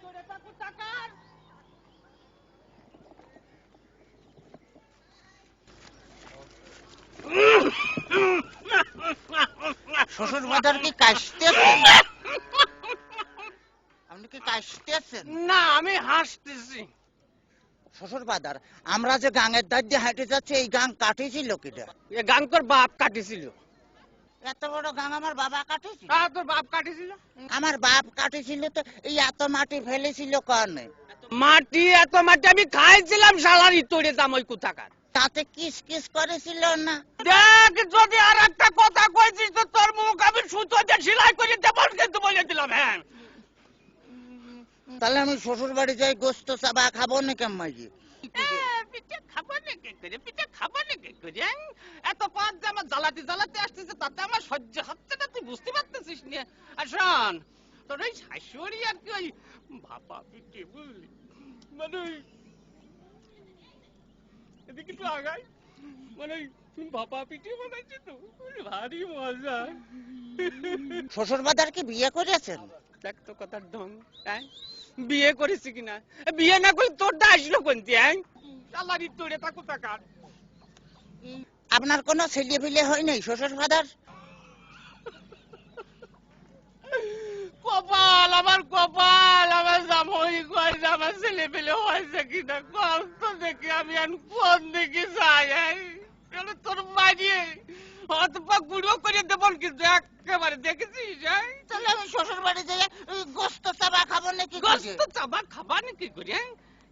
চোরে টাকার শ্বশুর কি কাশতেছেন? আপনি কি কাশতেছেন? না আমি হাসতেছি। শ্বশুর বাজার আমরা যে গাঙের দাঁড় দিয়ে হাঁটে যাচ্ছি এই গাং কাটিছিল কিটা এ গাং তোর বাপ কাটিছিল এত বড় গাং আমার বাবা কাটিছিল হ্যাঁ তোর বাপ কাটিছিল আমার বাপ কাটিছিল তো এই এত মাটি ফেলেছিল মাটি এত মাটি আমি খাইছিলাম সালারি তোরে দাম ওই কোথাকার? তাতে কিস কিস করেছিল না? দেখ যদি আর একটা কথা কইছিস তো তোর মুখ আমি সুতো দিয়ে সেলাই করে দেবল কিন্তু বলে দিলাম হ্যাঁ। তাহলে আমি শ্বশুর বাড়ি যাই গোস্ত চাবা খাব না কেমন পিঠে খাব না কি করে পিঠে খাব না কি করে? আমার জ্বালাতে আসতেছে তাতে আমার সহ্য হচ্ছে না তুই বুঝতে পারতেছিস না। আর শোন তোর ওই শাশুড়ি আর কি ওই ভাপা পিঠে বুঝলি মানে এদিকে একটু আগাই। মানে ভাপা পিঠে বানাইছে তো ভারী মজা। শ্বশুর বাজার কি বিয়ে করেছেন? দেখ তো কথার ঢং হ্যাঁ? বিয়ে করেছি কিনা? বিয়ে না করে তোরটা আসলো কোনটি হ্যাঁ? চালারি তোরে তা কোথাকার আপনার কোনো ছেলে বিলে হয় নাই শ্বশুর বাজার কপাল আমার কপাল আমার জামাই কয় আমার ছেলে পেলে হয়েছে কিনা কষ্ট দেখি আমি আর কোন দিকে যাই? কেন তোর মারিয়ে হাত পা গুঁড়ো করে দেবল কিন্তু একেবারে দেখেছিস এই? তাহলে আমি শ্বশুর বাড়ি যাই গোস্ত চাবা খাব নাকি গোস্ত চাবা খাবা নাকি করে?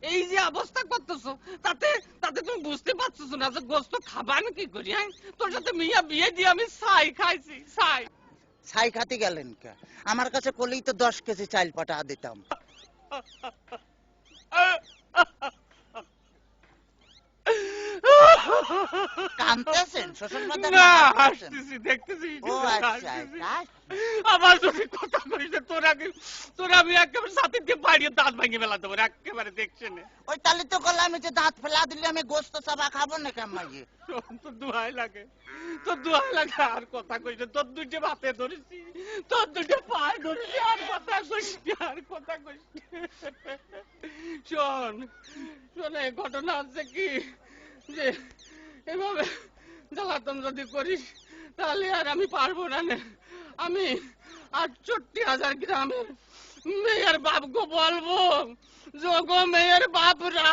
এই যে অবস্থা করতেছো তাতে তাতে তুমি বুঝতে পারছ না যে গোস্ত খাবা নাকি করে হ্যাঁ? তোর সাথে মিয়া বিয়ে দিয়ে আমি ছাই খাইছি ছাই ছাই খাতে গেলেন কে আমার কাছে কলেই তো দশ কেজি চাল পাঠা দিতাম কানতেছেন শ্বশুর বাজার না? হাসতেছি দেখতেছি ও আচ্ছা কাশ। আমার যদি তোর আগে তোর আমি একেবারে সাথে দিয়ে বাড়িয়ে দাঁত ভাঙে ফেলা দেবো একেবারে দেখছে না। ওই তাহলে তো করলাম যে দাঁত ফেলা দিলে আমি গোস্ত চাবা খাব না কেমন তোর দুহাই লাগে তোর দুহাই লাগে আর কথা কইস তোর দুইটা ভাতে ধরেছি তোর দুইটা পায়ে ধরেছি আর কথা কইস আর কথা কইস শোন শোন ঘটনা হচ্ছে কি যে এভাবে জ্বালাতন যদি করিস তাহলে আর আমি পারব নে। আমি আটষট্টি হাজার গ্রামের মেয়ের বাপকে বলব যোগো মেয়ের বাপরা,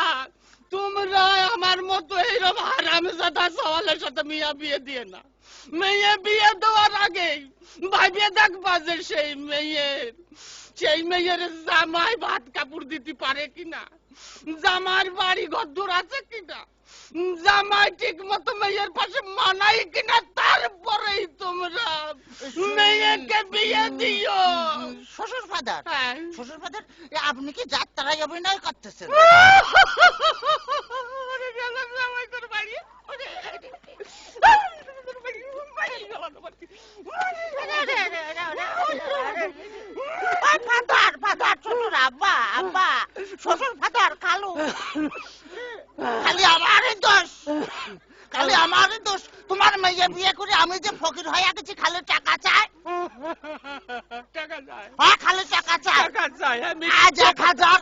তোমরা আমার মতো এইরকম হারাম জাদা সওয়ালের সাথে মিয়া বিয়ে দিয়ে না। মেয়ে বিয়ে দেওয়ার আগে ভাবিয়ে দেখবা যে সেই মেয়ের সেই মেয়ের জামাই ভাত কাপড় দিতে পারে কিনা? জামার বাড়ি ঘর আছে কিনা? জামাই ঠিক মতো মেয়ের পাশে মানাই কিনা? তারপরেই মেয়েকে বিয়ে দিও? শ্বশুর ফাদার হ্যাঁ। শ্বশুর ফাদার আপনি কি যাত্রায় অভিনয় করতেছেন। ফাদার ফাদার শ্বশুর আব্বা আব্বা শ্বশুর ফাদার কালু। খালি আমারই দোষ খালি আমারই দোষ। তোমার মেয়ে বিয়ে করে আমি যে ফকির হয়ে গেছি খালি টাকা চাই? টাকা হ্যাঁ খালি টাকা চাই। টাকা যায় আজ এক হাজার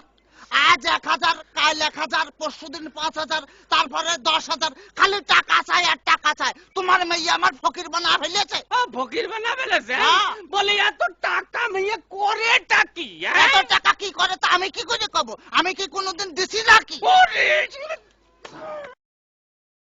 আজ এক হাজার কাল এক হাজার পরশু দিন পাঁচ হাজার তারপরে দশ হাজার। খালি টাকা চাই আর টাকা চাই। তোমার মেয়ে আমার ফকির বানা ফেলেছে। ফকির বানা ফেলেছে? হ্যাঁ। বলে এত টাকা মেয়ে করে টাকি এত টাকা কি করে তা আমি কি করে কব? আমি কি কোনোদিন দিছি নাকি?